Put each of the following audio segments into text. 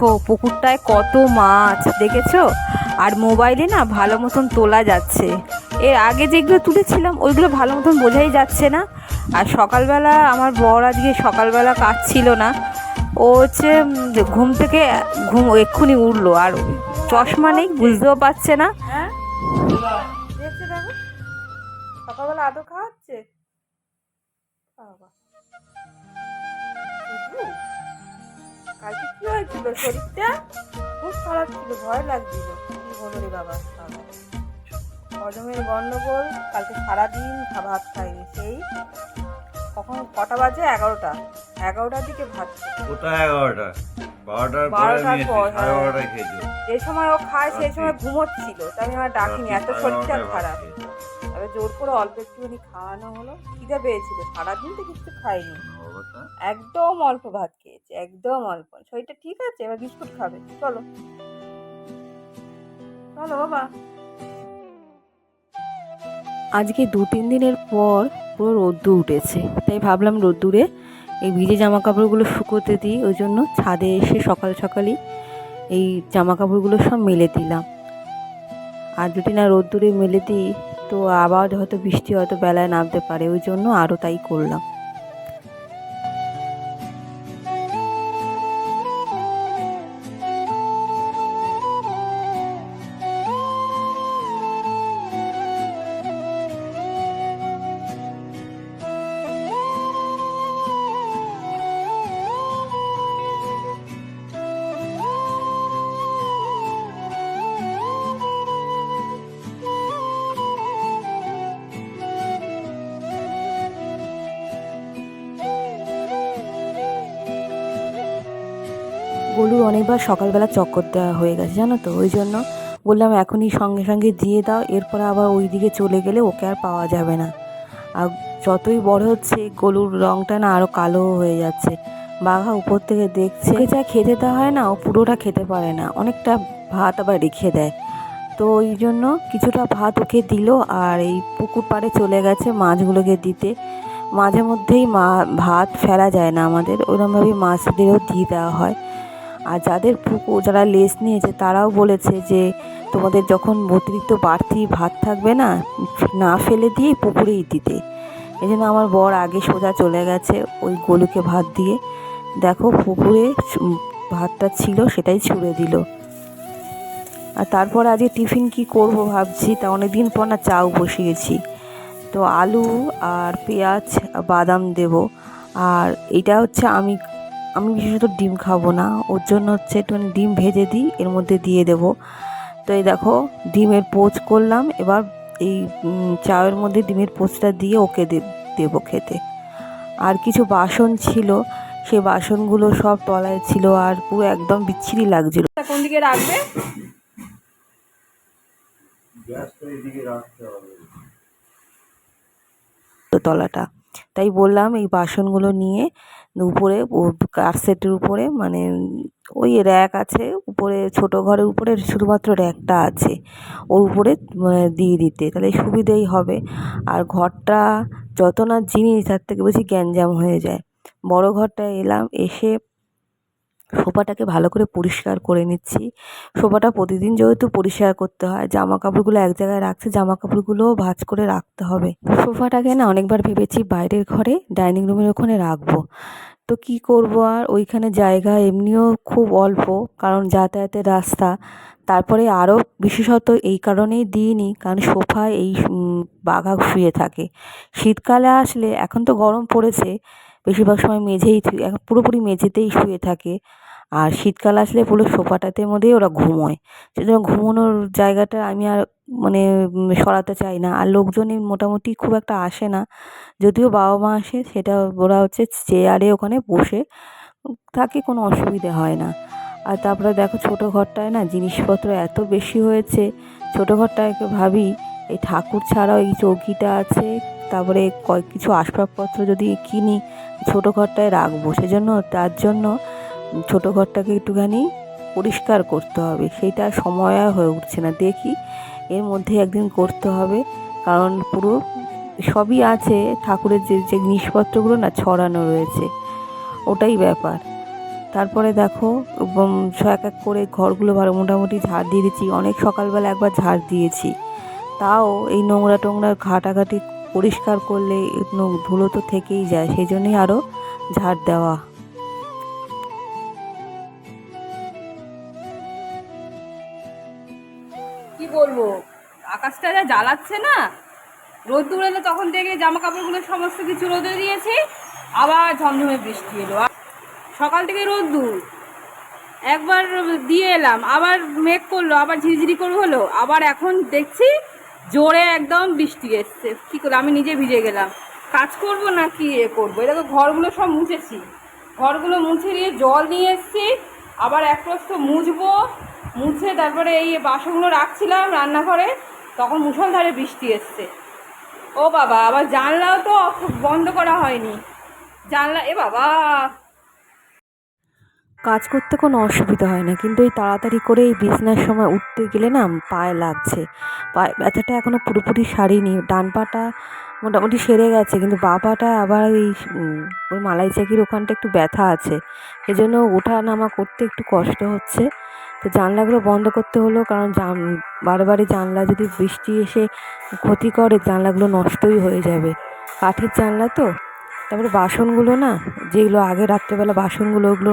দেখো পুকুরটায় কত মাছ, দেখেছ? আর মোবাইলে না ভালো মতন তোলা যাচ্ছে। এর আগে যেগুলো তুলেছিলাম, ওইগুলো ভালো মতন বোঝাই যাচ্ছে না। আর সকালবেলা আমার বর আজকে সকালবেলা কাজ ছিল না। ও হচ্ছে ঘুম থেকে, ঘুম এক্ষুনি উঠল। আর চশমা নেই, বুঝতেও পারছে না। হ্যাঁ? সকালবেলা আদৌ খাওয়াচ্ছে বাবা। কি হয়েছিল শরীরটা? খুব খারাপ ছিল ভয় লাগছিল। কি হলো রে বাবা। হজমের গন্ডগোল কালকে সারাদিন ভাত খাইনি সেই কখন? কটা বাজে? এগারোটা। এগারোটার দিকে ভাত কোথায় এগারোটা। বারোটার বারোটার পর, হ্যাঁ। যে সময় ও খায় সেই সময় ঘুমোচ্ছিল তাই আমি আমার ডাকিনি এত শরীরটা খারাপ। তবে জোর করে অল্প একটুখানি খাওয়ানো হলো। খিদে পেয়েছিল সারাদিন তো কিছু খাইনি। একদম অল্প ভাত খেয়েছে একদম অল্প। শরীরটা ঠিক আছে? এবার বিস্কুট খাবে। চলো। চলো বাবা। আজকে দু তিন দিনের পর পুরো রোদ্দুর উঠেছে। তাই ভাবলাম রোদ্দুরে এই ভিজে জামা কাপড়গুলো শুকোতে দিই। ওই জন্য ছাদে এসে সকাল সকালই এই জামা কাপড়গুলো সব মেলে দিলাম। আর যদি না রোদ্দুরে মেলে দিই তো আবার হয়তো বৃষ্টি হয়তো বেলায় নামতে পারে ওই জন্য আরও তাই করলাম। গলুর অনেকবার সকালবেলা চক্কর দেওয়া হয়ে গেছে, জানো তো? ওই জন্য বললাম, এখনই সঙ্গে সঙ্গে দিয়ে দাও, এরপর আবার ওই দিকে চলে গেলে ওকে আর পাওয়া যাবে না। আর যতই বড় হচ্ছে, গলুর রঙটা না আরও কালো হয়ে যাচ্ছে। বাঘা উপর থেকে দেখছে যা খেতে দেওয়া হয় না, ও পুরোটা খেতে পারে না, অনেকটা ভাত আবার রেখে দেয়। তো ওই জন্য কিছুটা ভাত ওকে দিল, আর এই পুকুর পাড়ে চলে গেছে মাছগুলোকে দিতে। মাঝে মধ্যেই মা ভাত ফেলা যায় না আমাদের, ওরমভাবেই মাছদেরও দিয়ে দেওয়া হয়। আর যাদের পুকুর, যারা লেস নিয়েছে, তারাও বলেছে যে তোমাদের যখন অতিরিক্ত বাড়তি ভাত থাকবে না না ফেলে দিয়ে পুকুরেই দিতে। এই জন্য আমার বর আগে সোজা চলে গেছে ওই গলুকে ভাত দিয়ে। দেখো পুকুরে ভাতটা ছিল, সেটাই ছুঁড়ে দিল। আর তারপর আজকে টিফিন কি করব ভাবছি, তা অনেকদিন পর না চাও বসিয়েছি তো আলু আর পেঁয়াজ বাদাম দেব। আর এটা হচ্ছে আমি আমি বিশেষত ডিম খাব না ওর জন্য হচ্ছে একটুখানি ডিম ভেজে দিই এর মধ্যে দিয়ে দেব। তো এই দেখো ডিমের পোচ করলাম এবার এই চায়ের মধ্যে ডিমের পোচটা দিয়ে ওকে দেবো খেতে। আর কিছু বাসন ছিল সে বাসনগুলো সব তলায় ছিল আর পুরো একদম বিচ্ছিরি লাগছিল। কোন দিকে রাখবে? তলাটা। তাই বললাম এই বাসনগুলো নিয়ে উপরে কার সেটের উপরে মানে ওই র্যাক আছে, উপরে ছোট ঘরের উপরে শুধুমাত্র র্যাকটা আছে। ওর উপরে মানে দিয়ে দিতে, তাহলে সুবিধেই হবে। আর ঘরটা যত না জিনিস, তার থেকে বেশি গ্যাঞ্জাম হয়ে যায়। বড় ঘরটায় এলাম, এসে সোফাটাকে ভালো করে পরিষ্কার করে নিচ্ছি। সোফাটা প্রতিদিন যেহেতু পরিষ্কার করতে হয় জামা কাপড়গুলো এক জায়গায় রাখছে জামা কাপড়গুলোও ভাজ করে রাখতে হবে। সোফাটাকে না অনেকবার ভেবেছি বাইরের ঘরে, ডাইনিং রুমের ওখানে রাখব। তো কি করব আর? ওইখানে জায়গা এমনিও খুব অল্প, কারণ যাতায়াতের রাস্তা। তারপরে আরও বিশেষত এই কারণেই দিইনি, কারণ সোফায় এই বাঘা শুয়ে থাকে। শীতকালে আসলে এখন তো গরম পড়েছে বেশিরভাগ সময় মেঝেই পুরোপুরি মেঝেতেই শুয়ে থাকে। আর শীতকাল আসলে পুরো সোফাটাতে মধ্যেই ওরা ঘুমোয়। সেজন্য ঘুমোনোর জায়গাটা আমি আর মানে সরাতে চাই না। আর লোকজনই মোটামুটি খুব একটা আসে না। যদিও বাবা মা আসে, সেটা ওরা হচ্ছে চেয়ারে ওখানে বসে থাকে, কোনো অসুবিধে হয় না। আর তারপরে দেখো ছোটো ঘরটায় না জিনিসপত্র এত বেশি হয়েছে। ছোটো ঘরটায় ভাবি, এই ঠাকুর ছাড়াও এই চৌকিটা আছে তারপরে কয়েক কিছু আসবাবপত্র যদি কিনি ছোটো ঘরটায় রাখব, সেজন্য তার জন্য ছোটো ঘরটাকে একটুখানি পরিষ্কার করতে হবে। সেইটা সময় আর হয়ে উঠছে না। দেখি এর মধ্যে একদিন করতে হবে, কারণ পুরো সবই আছে। ঠাকুরের যে যে জিনিসপত্রগুলো না ছড়ানো রয়েছে, ওটাই ব্যাপার। তারপরে দেখো এক এক করে ঘরগুলো ভালো মোটামুটি ঝাড় দিয়ে দিচ্ছি। অনেক সকালবেলা একবার ঝাড় দিয়েছি। তাও এই নোংরা টোংরা ঘাটাঘাটি পরিষ্কার করলে ধুলো তো থেকেই যায় সেই জন্যই আরও ঝাড় দেওয়া। কি বলব, আকাশটা যা জ্বালাচ্ছে না? রোদ্দুর এলো তখন থেকে জামা কাপড়গুলো সমস্ত কিছু রোদে দিয়েছি, আবার ঝমঝমে বৃষ্টি এলো। সকাল থেকে রোদ্দুর একবার দিয়ে এলাম, আবার মেঘ করল, আবার ঝিরিঝিরি করে হলো, আবার এখন দেখছি জোরে একদম বৃষ্টি এসছে। কী করে? আমি নিজে ভিজে গেলাম। কাজ করব না কি এ করব? এটা তো ঘরগুলো সব মুছেছি। ঘরগুলো মুছে নিয়ে জল নিয়ে এসছি। আবার এক প্রস্ত মুছবো। মুছে তারপরে এই বাসনগুলো রাখছিলাম রান্নাঘরে। তখন মুষলধারে বৃষ্টি এসছে। ও বাবা, আবার জানলাও তো বন্ধ করা হয়নি। জানলা এ বাবা! কাজ করতে কোনো অসুবিধা হয় না। কিন্তু এই তাড়াতাড়ি করে এই বিছনার সময় উঠতে গেলে না পায়ে লাগছে। পায়ে ব্যথাটা এখনও পুরোপুরি সারিনি। ডান পাটা মোটামুটি সেরে গেছে, কিন্তু বা পাটা আবার এই ওই মালাই চাকির ওখানটা একটু ব্যথা আছে। এজন্য ওঠা নামা করতে একটু কষ্ট হচ্ছে। তো জানলাগুলো বন্ধ করতে হলো কারণ জান বারে বারে জানলা যদি বৃষ্টি এসে ক্ষতি করে, জানলাগুলো নষ্টই হয়ে যাবে। কাঠের জানলা তো? তারপরে বাসনগুলো না, যেগুলো আগে রাত্রেবেলা বাসনগুলো ওগুলো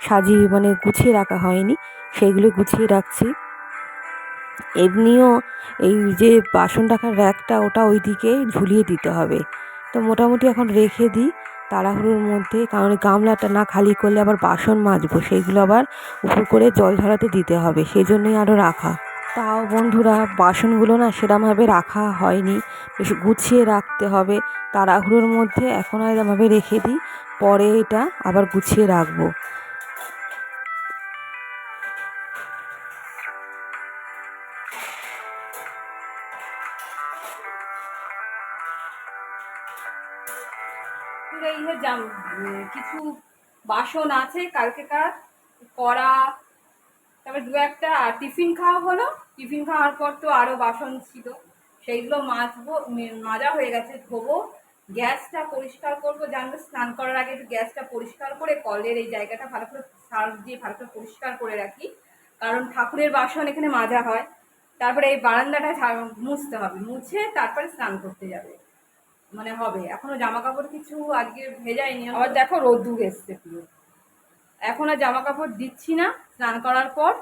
সাজিয়ে মানে গুছিয়ে রাখা হয়নি। সেইগুলো গুছিয়ে রাখছি। এমনিও এই যে বাসন রাখার র্যাকটা ওটা ওইদিকে ঝুলিয়ে দিতে হবে। তো মোটামুটি এখন রেখে দিই তাড়াহুড়োর মধ্যে। কারণ গামলাটা না খালি করলে আবার বাসন মাজবো সেইগুলো আবার উপর করে জল ঝরাতে দিতে হবে সেই জন্যই আরও রাখা। তাও বন্ধুরা, বাসনগুলো না সেরমভাবে রাখা হয়নি। বেশ গুছিয়ে রাখতে হবে। তাড়াহুড়োর মধ্যে এখন আর এরমভাবে রেখে দিই। পরে এটা আবার গুছিয়ে রাখব। কিছু বাসন আছে কালকে কালকেকার কড়া, তারপরে দু একটা, আর টিফিন খাওয়া হলো। টিফিন খাওয়ার পর তো আরও বাসন ছিল। সেইগুলো মাজবো মাজা হয়ে গেছে, ধোবো। গ্যাসটা পরিষ্কার করব জানব স্নান করার আগে একটু গ্যাসটা পরিষ্কার করে কলের এই জায়গাটা ভালো করে সার্ফ দিয়ে ভালো করে পরিষ্কার করে রাখি। কারণ ঠাকুরের বাসন এখানে মাজা হয়। তারপরে এই বারান্দাটা মুছতে হবে। মুছে তারপরে স্নান করতে যাবে। মানে হবে। এখনও জামা কাপড় কিছু আজকে ভেজাইনি আবার দেখো রোদ্দুর এসছে পুরো। এখন আর জামা কাপড় দিচ্ছি না স্নান করার পর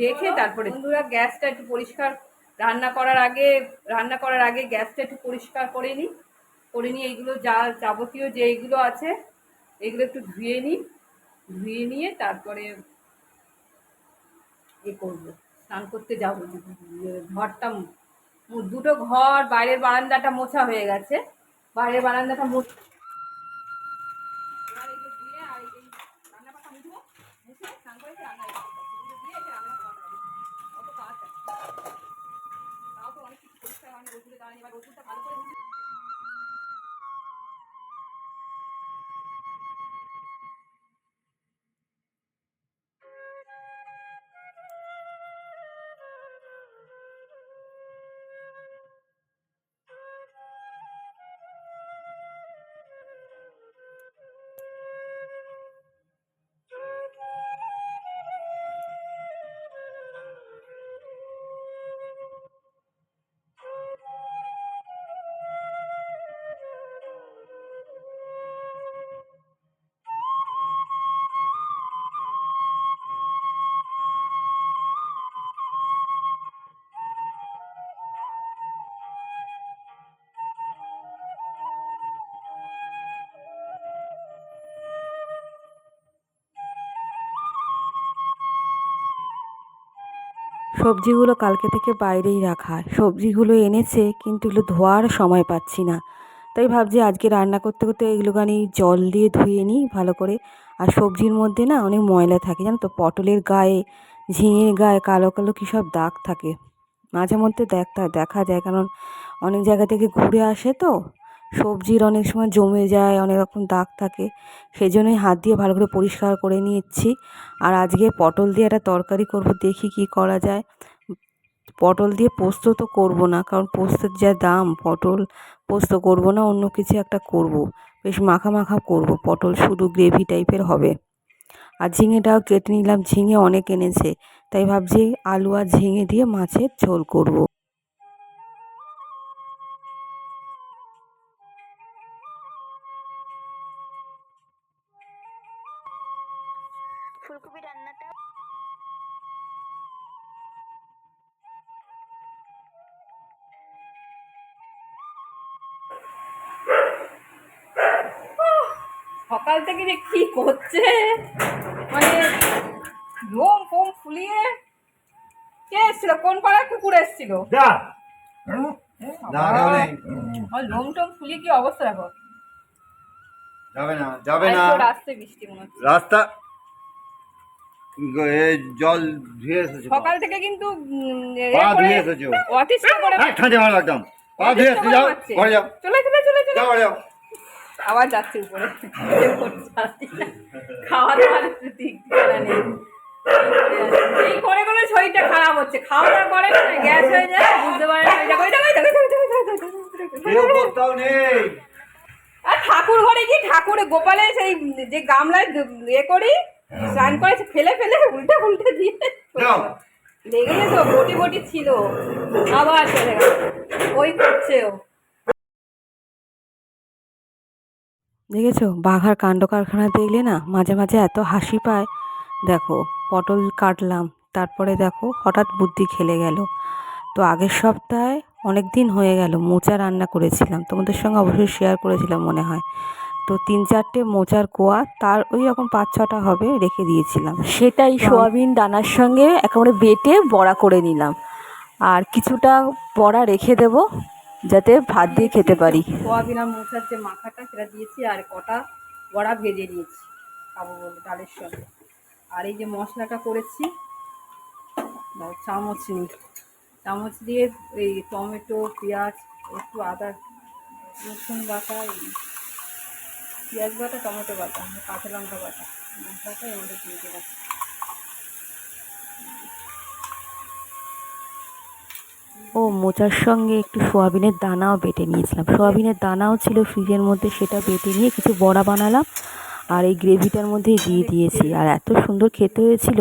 দেখে তারপরে বন্ধুরা গ্যাসটা একটু পরিষ্কার রান্না করার আগে রান্না করার আগে গ্যাসটা একটু পরিষ্কার করে নিই। করে নিয়ে এইগুলো যা যাবতীয় যে এইগুলো আছে এগুলো একটু ধুয়ে নিই। ধুয়ে নিয়ে তারপরে এ করব। স্নান করতে যাব। ঘরটা দুটো ঘর বাইরের বারান্দাটা মোছা হয়ে গেছে। বাইরের বারান্দাটা মোছা সবজিগুলো কালকে থেকে বাইরেই রাখা। সবজিগুলো এনেছে, কিন্তু এগুলো ধোয়ার সময় পাচ্ছি না। তাই ভাবছি আজকে রান্না করতে করতে এগুলোখানি জল দিয়ে ধুয়ে নিই ভালো করে। আর সবজির মধ্যে না অনেক ময়লা থাকে, জানো তো? পটলের গায়ে, ঝিঙের গায়ে, কালো কালো কী সব দাগ থাকে। মাঝে মধ্যে দেখা দেখা যায়, কারণ অনেক জায়গা থেকে ঘুরে আসে তো। সবজির অনেক সময় জমে যায়, অনেক রকম দাগ থাকে সেই জন্যই হাত দিয়ে ভালো করে পরিষ্কার করে নিচ্ছি। আর আজকে পটল দিয়ে একটা তরকারি করব, দেখি কি করা যায়। পটল দিয়ে পোস্ত তো করব না, কারণ পোস্তের যা দাম, পটল পোস্ত করব না, অন্য কিছু একটা করব। বেশ মাখা মাখা করব, পটল শুধু গ্রেভি টাইপের হবে। আর ঝিঙেটাও কেটে নিলাম, ঝিঙে অনেক এনেছে, তাই ভাবছি আলু আর ঝিঙে দিয়ে মাছের ঝোল করব। সকাল থেকে যে কি করছে? মানে লোম ফোম ফুলিয়ে কে এসছিল? কোন পাড়ার কুকুর এসছিল? লোম টোম ফুলিয়ে কি অবস্থা দেখো? যাবে না যাবে না। রাস্তায় বৃষ্টি মনে হচ্ছে। রাস্তা জল ধুয়ে এসেছ সকাল থেকে কিন্তু পা ধুয়ে এসেছ অতিষ্ঠ করে হ্যাঁ একদম। পা ধুয়ে যাও। ঘরে যাও। চলে চলে চলে চলে। যাও যাও। আবার যাচ্ছে উপরে। করছে। খাওয়া দাওয়ার ঠিকানা নেই। এই করে করে শরীরটা খারাপ হচ্ছে। খাওয়া দাওয়া করে না গ্যাস হয়ে যায় বুঝতে পারে না আর ঠাকুর ঘরে কি? ঠাকুরে গোপালে সেই যে গামলায় এ করি স্নান করে ফেলে ফেলে উল্টে উল্টে দিয়ে। লেগে যেত বটি বটি ছিল। আবার চলে গেল। ওই করছেও দেখেছ? বাঘার কাণ্ড কারখানা দেখলে না মাঝে মাঝে এত হাসি পায়। দেখো পটল কাটলাম তারপরে দেখো হঠাৎ বুদ্ধি খেলে গেল। তো আগের সপ্তাহে অনেক দিন হয়ে গেল মোচা রান্না করেছিলাম। তোমাদের সঙ্গে অবশ্যই শেয়ার করেছিলাম মনে হয়। তো তিন চারটে মোচার কোয়া তার ওই রকম পাঁচ ছটা হবে রেখে দিয়েছিলাম। সেটাই সোয়াবিন দানার সঙ্গে একেবারে বেটে বড়া করে নিলাম। আর কিছুটা বড়া রেখে দেব। যাতে ভাত দিয়ে খেতে পারি। সোয়াবিন আর যে মাখাটা, সেটা দিয়েছি আর কটা বড়া ভেজে নিয়েছি, খাব বলে ডালের সঙ্গে। আর এই যে মশলাটা করেছি চামচ নিই। চামচ দিয়ে এই টমেটো, পেঁয়াজ, একটু আদা, রসুন বাটা পেঁয়াজ বাটা, টমেটো বাটা, কাঁচা লঙ্কা বাটা, মশলাটা এর দিয়ে দেবো ও মোচার সঙ্গে একটু সোয়াবিনের দানাও বেটে নিয়েছিলাম। সোয়াবিনের দানাও ছিল ফ্রিজের মধ্যে, সেটা বেটে নিয়ে কিছু বড়া বানালাম আর এই গ্রেভিটার মধ্যেই দিয়ে দিয়েছি। আর এত সুন্দর খেতে হয়েছিল।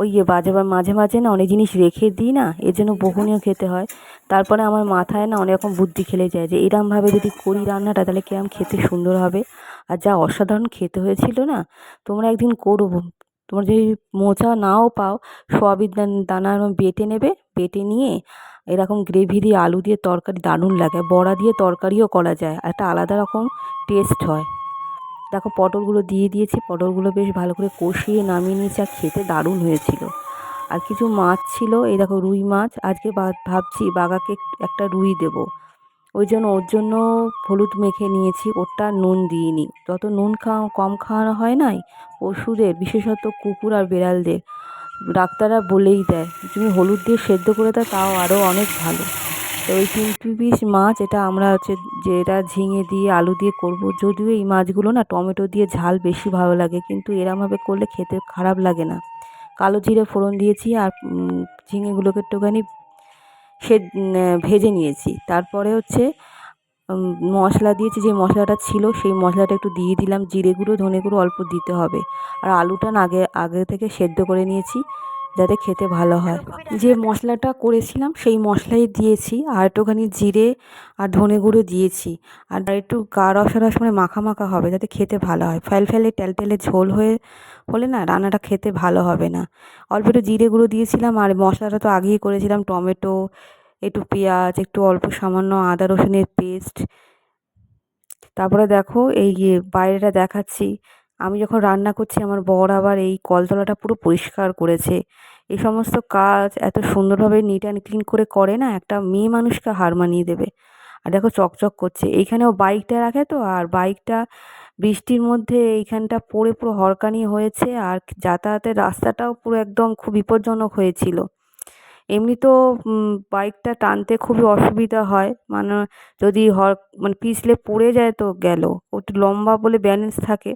ওই যে বাজে মাঝে মাঝে না অনেক জিনিস রেখে দিই না, এর জন্য বহুনীয় খেতে হয়। তারপরে আমার মাথায় না অনেক রকম বুদ্ধি খেলে যায় যে এরমভাবে যদি করি রান্নাটা, তাহলে কিরম খেতে সুন্দর হবে? আর যা অসাধারণ খেতে হয়েছিল না, তোমরা একদিন করো তোমরা যদি মোচা নাও পাও, সোয়াবিন দানা বেটে নেবে, বেটে নিয়ে এরকম গ্রেভি দিয়ে আলু দিয়ে তরকারি দারুণ লাগে। বড়া দিয়ে তরকারিও করা যায়। একটা আলাদা রকম টেস্ট হয়। দেখো পটলগুলো দিয়ে দিয়েছি। পটলগুলো বেশ ভালো করে কষিয়ে নামিয়ে নিয়েছি আর খেতে দারুণ হয়েছিল। আর কিছু মাছ ছিল, এই দেখো রুই মাছ। আজকে ভাবছি বাগাকে একটা রুই দেব। ওই জন্য, ওর জন্য হলুদ মেখে নিয়েছি। ওরটা নুন দিইনি। যত নুন খাওয়া, কম খাওয়ানো হয় নাই, পশুদের, বিশেষত কুকুর আর বেড়ালদের ডাক্তাররা বলেই দেয়, তুমি হলুদ দিয়ে সেদ্ধ করে দাও, তাও আরও অনেক ভালো। তো ওই তিন পিস মাছ, এটা আমরা হচ্ছে যেটা ঝিঙে দিয়ে, আলু দিয়ে করব, যদিও এই মাছগুলো না টমেটো দিয়ে ঝাল বেশি ভালো লাগে, কিন্তু এরমভাবে করলে খেতে খারাপ লাগে না। কালো জিরে ফোড়ন দিয়েছি আর ঝিঙেগুলোকে একটুখানি সে ভেজে নিয়েছি। তারপরে হচ্ছে মশলা দিয়েছি, যে মশলাটা ছিল সেই মশলাটা একটু দিয়ে দিলাম। জিরে গুঁড়ো, ধনে গুঁড়ো অল্প দিতে হবে। আর আলুটা আগে আগে থেকে সেদ্ধ করে নিয়েছি যাতে খেতে ভালো হয়। যে মশলাটা করেছিলাম সেই মশলাই দিয়েছি আর একটুখানি জিরে আর ধনে গুঁড়ো দিয়েছি। আর একটু গা রসা রস মানে মাখা মাখা হবে যাতে খেতে ভালো হয়। ফেল ফেলে টেলটেলে ঝোল হয়ে হলে না রান্নাটা খেতে ভালো হবে না। অল্প একটু জিরে গুঁড়ো দিয়েছিলাম আর মশলাটা তো আগেই করেছিলাম, টমেটো একটু পেঁয়াজ, একটু অল্প সামান্য আদা রসুনের পেস্ট। তারপরে দেখো এই বাইরেটা দেখাচ্ছি। আমি যখন রান্না করছি, আমার বর আবার এই কলতলাটা পুরো পরিষ্কার করেছে। এই সমস্ত কাজ এত সুন্দরভাবে নিট অ্যান্ড ক্লিন করে করে না, একটা মেয়ে মানুষকে হার মানিয়ে দেবে। আর দেখো চকচক করছে। এইখানেও বাইকটা রাখে তো, আর বাইকটা বৃষ্টির মধ্যে এইখানটা পড়ে পুরো হরকানি হয়েছে, আর যাতায়াতের রাস্তাটাও পুরো একদম খুব বিপজ্জনক হয়েছিল। এমনি তো বাইকটা টানতে খুবই অসুবিধা হয়। মানে যদি হর মানে পিছলে পড়ে যায় তো গেল। ও একটু লম্বা বলে ব্যালেন্স থাকে।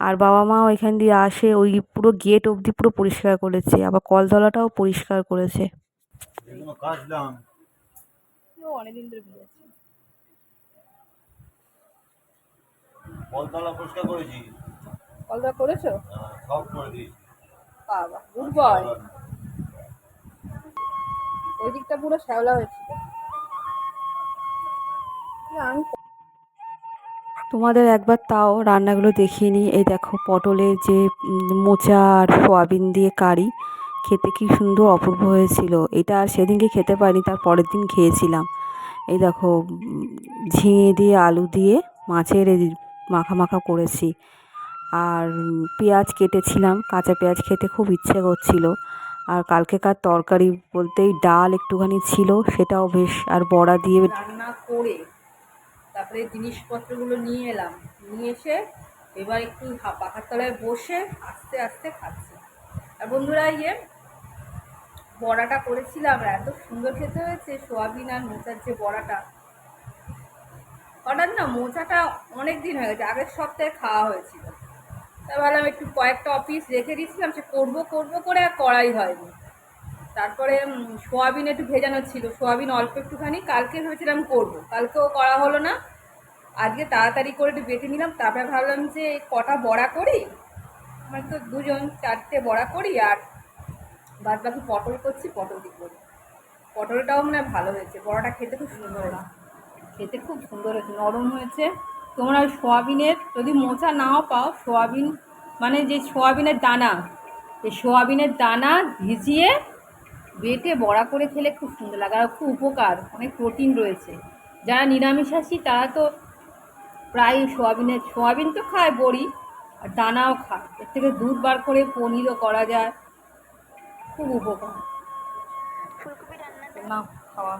আর বাবা মাও এখান দিয়ে আসে ওই পুরো গেট অবধি পুরো পরিষ্কার করেছে। আবার কলতলাটাও পরিষ্কার করেছে। কলতলা পরিষ্কার করেছি? হ্যাঁ। সব করে দিই বাবা গুড বয় ওই দিকটা পুরো শ্যাওলা হয়েছিল। তোমাদের একবার তাও রান্নাগুলো দেখিয়ে নিই। এই দেখো, পটলের যে মোচা আর সোয়াবিন দিয়ে কারি, খেতে কি সুন্দর অপূর্ব হয়েছিল। এটা আর সেদিনকে খেতে পারিনি, তার পরের দিন খেয়েছিলাম। এই দেখো ঝিঙে দিয়ে আলু দিয়ে মাছের মাখা মাখা করেছি। আর পেঁয়াজ কেটেছিলাম। কাঁচা পেঁয়াজ খেতে খুব ইচ্ছে করছিল। আর কালকেকার তরকারি বলতেই ডাল একটুখানি ছিল, সেটাও বেশ, আর বড়া দিয়ে রান্না করে তারপরে জিনিসপত্রগুলো নিয়ে এলাম। নিয়ে এসে এবার একটু পাখার তলায় বসে আস্তে আস্তে খাচ্ছি। আর বন্ধুরা ইয়ে বড়াটা করেছিলাম এত সুন্দর খেতে হয়েছে, সোয়াবিন আর মোচার যে বড়াটা। হঠাৎ না মোচাটা অনেক দিন হয়ে গেছে, আগের সপ্তাহে খাওয়া হয়েছিল। তাই ভাবলাম একটু কয়েকটা অফিস রেখে দিয়েছিলাম, সে করব করব করে আর করাই হয়নি। তারপরে সোয়াবিন একটু ভেজানো ছিল, সোয়াবিন অল্প একটুখানি, কালকে ভেবেছিলাম করব। কালকেও করা হলো না, আজকে তাড়াতাড়ি করে একটু বেটে নিলাম, তারপরে ভাবলাম যে কটা বড়া করি আমার তো দুজন চারটে বড়া করি আর বাদ বাকি পটল করছি, পটল দিয়ে করি পটলটাও মানে ভালো হয়েছে, বড়াটা খেতে খুব সুন্দর খেতে খুব সুন্দর হয়েছে, নরম হয়েছে। তোমরা ওই সোয়াবিনের যদি মোচা নাও পাও সোয়াবিন মানে যে সোয়াবিনের দানা এই সোয়াবিনের দানা ভিজিয়ে বেটে বড়া করে খেলে খুব সুন্দর লাগে আর খুব উপকার অনেক প্রোটিন রয়েছে। যারা নিরামিষাশী তারা তো প্রায় সোয়াবিনের সোয়াবিন তো খায় বড়ি আর দানাও খায়। এর থেকে দুধ বার করে পনিরও করা যায়। খুব উপকার। না খাওয়া।